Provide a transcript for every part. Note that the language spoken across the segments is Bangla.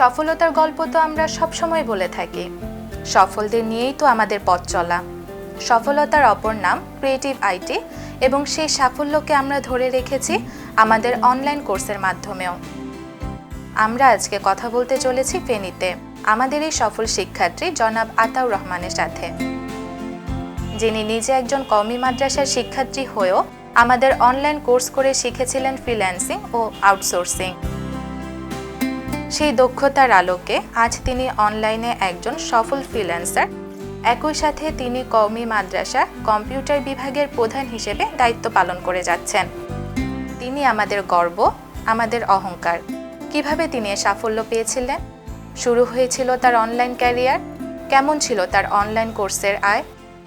সফলতার গল্প তো আমরা সবসময় বলে থাকি। সফলদের নিয়েই তো আমাদের পথ চলা। সফলতার অপর নাম ক্রিয়েটিভ আইটি এবং সেই সাফল্যকে আমরা ধরে রেখেছি আমাদের অনলাইন কোর্সের মাধ্যমেও। আমরা আজকে কথা বলতে চলেছি ফেনীতে, আমাদের এই সফল শিক্ষার্থী জনাব আতাউর রহমানের সাথে। যিনি নিজে একজন কওমি মাদ্রাসার শিক্ষার্থী হয়েও আমাদের অনলাইন কোর্স করে শিখেছিলেন ফ্রিল্যান্সিং ও আউটসোর্সিং সেই দক্ষতার আলোকে আজ তিনি অনলাইনে একজন সফল ফ্রিল্যান্সার একই সাথে তিনি কওমি মাদ্রাসা, কম্পিউটার বিভাগের প্রধান হিসেবে দায়িত্ব পালন করে যাচ্ছেন। তিনি আমাদের গর্ব, আমাদের অহংকার। কীভাবে তিনি সাফল্য পেয়েছিলেন? শুরু হয়েছিল তার অনলাইন ক্যারিয়ার কেমন ছিল তার অনলাইন কোর্সের আয়?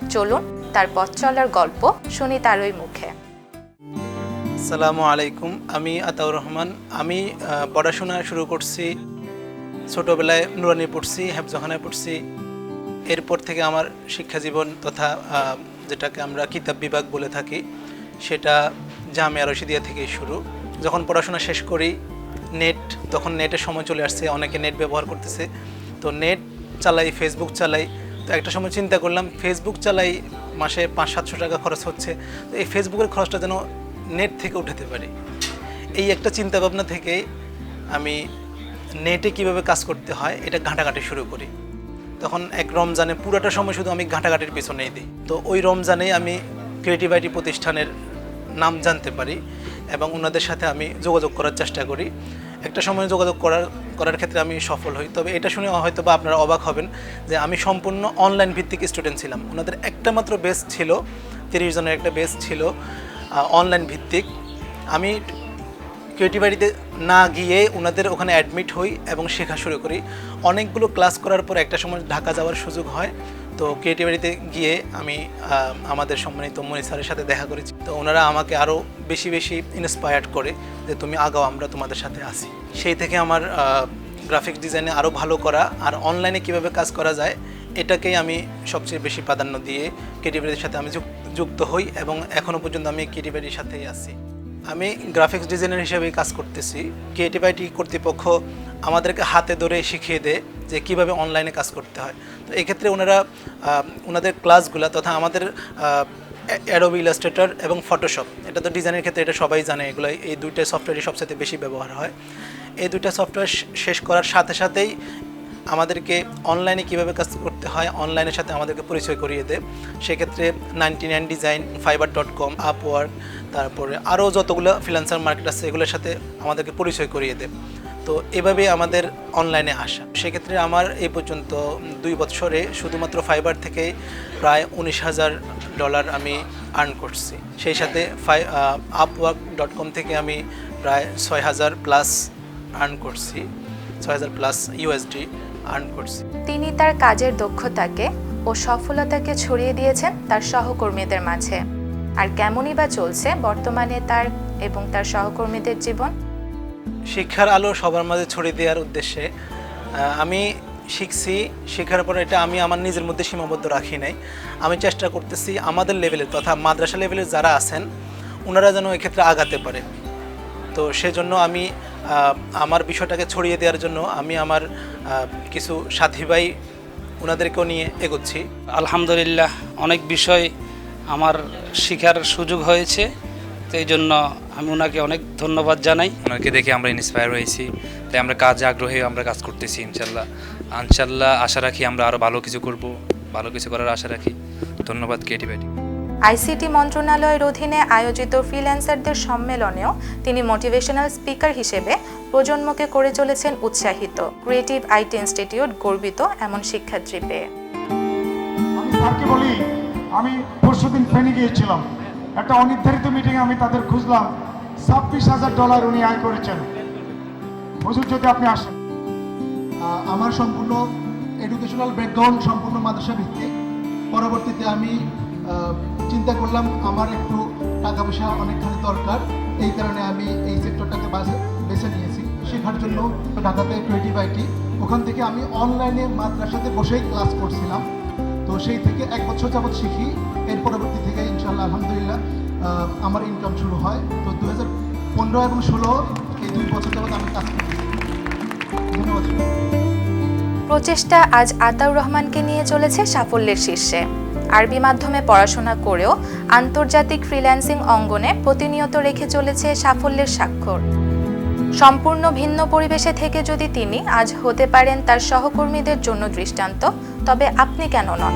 চলুন তার পথ চলার গল্প শুনি তারই মুখে। আসসালামু আলাইকুম। আমি আতাউর রহমান। আমি পড়াশোনা শুরু করছি, ছোটোবেলায় নুরানি পড়ছি, হেফজখানায় পড়ছি। এরপর থেকে আমার শিক্ষা জীবন তথা যেটাকে আমরা কিতাব বিভাগ বলে থাকি, সেটা জামিয়া রশিদিয়া থেকেই শুরু। যখন পড়াশোনা শেষ করি, নেট, তখন নেটের সময় চলে আসছে, অনেকে নেট ব্যবহার করতেছে। তো নেট চালাই, ফেসবুক চালাই। তো একটা সময় চিন্তা করলাম, ফেসবুক চালাই মাসে পাঁচ সাতশো টাকা খরচ হচ্ছে। তো এই ফেসবুকের খরচটা যেন নেট থেকে উঠাতে পারি। এই একটা চিন্তা ভাবনা থেকে আমি নেটে কীভাবে কাজ করতে হয়, এটা ঘাঁটাঘাঁটি শুরু করি। তখন এক রমজানে পুরোটা সময় শুধু আমি ঘাঁটাঘাঁটির পিছনেই দিই। তো ওই রমজানেই আমি ক্রিয়েটিভ আইটি প্রতিষ্ঠানের নাম জানতে পারি এবং ওনাদের সাথে আমি যোগাযোগ করার চেষ্টা করি। একটা সময় যোগাযোগ করার করার ক্ষেত্রে আমি সফল হই। তবে এটা শুনে হয়তো বা আপনারা অবাক হবেন যে আমি সম্পূর্ণ অনলাইন ভিত্তিক স্টুডেন্ট ছিলাম। ওনাদের একটা মাত্র বেস ছিল, তিরিশ জনের একটা বেস ছিল। অনলাইন ভিত্তিক। আমি ক্রিয়েটিভিটিতে না গিয়ে ওনাদের ওখানে অ্যাডমিট হই এবং শেখা শুরু করি। অনেকগুলো ক্লাস করার পর একটা সময় ঢাকা যাওয়ার সুযোগ হয়। তো ক্রিয়েটিভিটিতে গিয়ে আমি আমাদের সম্মানিত মনি স্যারের সাথে দেখা করেছি। তো ওনারা আমাকে আরও বেশি বেশি ইন্সপায়ার্ড করে যে তুমি আগাও, আমরা তোমাদের সাথে আসি সেই থেকে আমার গ্রাফিক্স ডিজাইনে আরও ভালো করা। আর অনলাইনে কীভাবে কাজ করা যায় এটাকেই আমি সবচেয়ে বেশি প্রাধান্য দিয়ে ক্রিয়েটিভিটির সাথে আমি যুক- যুক্ত হই এবং এখনও পর্যন্ত আমি ক্রিয়েটিভিটির সাথেই আছি। আমি গ্রাফিক্স ডিজাইনার হিসেবে কাজ করতেছি। ক্রিয়েটিভ আইটি কর্তৃপক্ষ আমাদেরকে হাতে ধরে শিখিয়ে দেয় যে কীভাবে অনলাইনে কাজ করতে হয়। তো এক্ষেত্রে ওনারা ওনাদের ক্লাসগুলো তথা আমাদের অ্যাডোবি ইলাস্ট্রেটর এবং ফটোশপ এটা তো ডিজাইনের ক্ষেত্রে এটা সবাই জানে এগুলো এই দুইটা সফটওয়্যারই সবচেয়ে বেশি ব্যবহার হয়। এই দুইটা সফটওয়্যার শেষ করার সাথে সাথেই আমাদেরকে অনলাইনে কীভাবে কাজ করতে হয় অনলাইনের সাথে আমাদেরকে পরিচয় করিয়ে দেয় সেক্ষেত্রে ninety nine design Fiverr dot com Upwork তারপরে আরও যতগুলো ফ্রিল্যান্সার মার্কেট আছে, এগুলোর সাথে আমাদেরকে পরিচয় করিয়ে দেয় তো এভাবে আমাদের অনলাইনে আসা। সেক্ষেত্রে আমার এই পর্যন্ত দুই বছরে শুধুমাত্র ফাইবার থেকে প্রায় উনিশ হাজার ডলার আমি আর্ন করছি। সেই সাথে ফাই আপওয়ার্ক ডট কম থেকে আমি প্রায় ছয় হাজার প্লাস আর্ন করছি। ছয় হাজার প্লাস ইউএসডি আর্ন করছি। তিনি তার কাজের দক্ষতাকে ও সফলতাকে ছড়িয়ে দিয়েছেন তার সহকর্মীদের মাঝে। আর কেমনই বা চলছে বর্তমানে তার এবং তার সহকর্মীদের জীবন? শিক্ষার আলো সবার মাঝে ছড়িয়ে দেওয়ার উদ্দেশ্যে আমি শিখছি শেখার পর এটা আমি আমার নিজের মধ্যে সীমাবদ্ধ রাখি নাই। আমি চেষ্টা করতেছি আমাদের লেভেলের তথা মাদ্রাসা লেভেলের যারা আছেন ওনারা যেন এক্ষেত্রে আগাতে পারে। তো সেজন্য আমি আমার বিষয়টাকে ছড়িয়ে দেওয়ার জন্য আমি আমার কিছু সাথী ভাই ওনাদেরকেও নিয়ে এগোচ্ছি। আলহামদুলিল্লাহ অনেক বিষয় আমার শিখার সুযোগ হয়েছে তো এই জন্য আমি ওনাকে অনেক ধন্যবাদ জানাই। ওনাকে দেখে আমরা ইন্সপায়ার হয়েছি তাই আমরা কাজে আগ্রহী আমরা কাজ করতেছি ইনশাল্লাহ। ইনশাল্লাহ আশা রাখি আমরা আরও ভালো কিছু করব ভালো কিছু করার আশা রাখি। ধন্যবাদ ক্রিয়েটিভিটি আইসিটি মন্ত্রণালয়ের অধীনে আয়োজিত ফ্রিল্যান্সারদের সম্মেলনেও তিনি মোটিভেশনাল স্পিকার হিসেবে প্রজন্মকে করে চলেছেন উৎসাহিত। ক্রিয়েটিভ আইটি ইনস্টিটিউট গর্বিত এমন শিক্ষার্থী পেয়ে। আমি স্যারকে বলি আমি পরশুদিন ফেনে গিয়েছিলাম। একটা অনির্ধারিত মিটিংয়ে আমি তাদের খুঁজলাম। ছাব্বিশ হাজার ডলার উনি আয় করেছেন। হুজুর যদি আপনি আসেন। আমার সম্পূর্ণ এডুকেশনাল ব্যাকগ্রাউন্ড সম্পূর্ণ মাদ্রাসা ভিত্তিক। পরবর্তীতে আমি চিন্তা করলাম আমার একটু টাকা পয়সা অনেকখানি দরকার। এই কারণে আমি এই সেক্টরটাকে বাছে- নিয়েছি। শেখার জন্য ঢাকাতে ক্রিয়েটিভ আইটি ওখান থেকে আমি অনলাইনে মাদ্রাসাতে বসেই ক্লাস করছিলাম। তো সেই থেকে এক বছর যাবৎ শিখি। এর পরবর্তী থেকে ইনশাল্লাহ আলহামদুলিল্লাহ আমার ইনকাম শুরু হয়। তো দু হাজার পনেরো এবং ষোলো, এই দুই বছর যাবৎ আমি কাজ করছি প্রচেষ্টা আজ আতাউর রহমানকে নিয়ে চলেছে সাফল্যের শীর্ষে। আরবি মাধ্যমে পড়াশোনা করেও আন্তর্জাতিক ফ্রিল্যান্সিং অঙ্গনে প্রতিনিয়ত রেখে চলেছে সাফল্যের স্বাক্ষর। সম্পূর্ণ ভিন্ন পরিবেশে থেকে যদি তিনি আজ হতে পারেন তার সহকর্মীদের জন্য দৃষ্টান্ত, তবে আপনি কেন নন?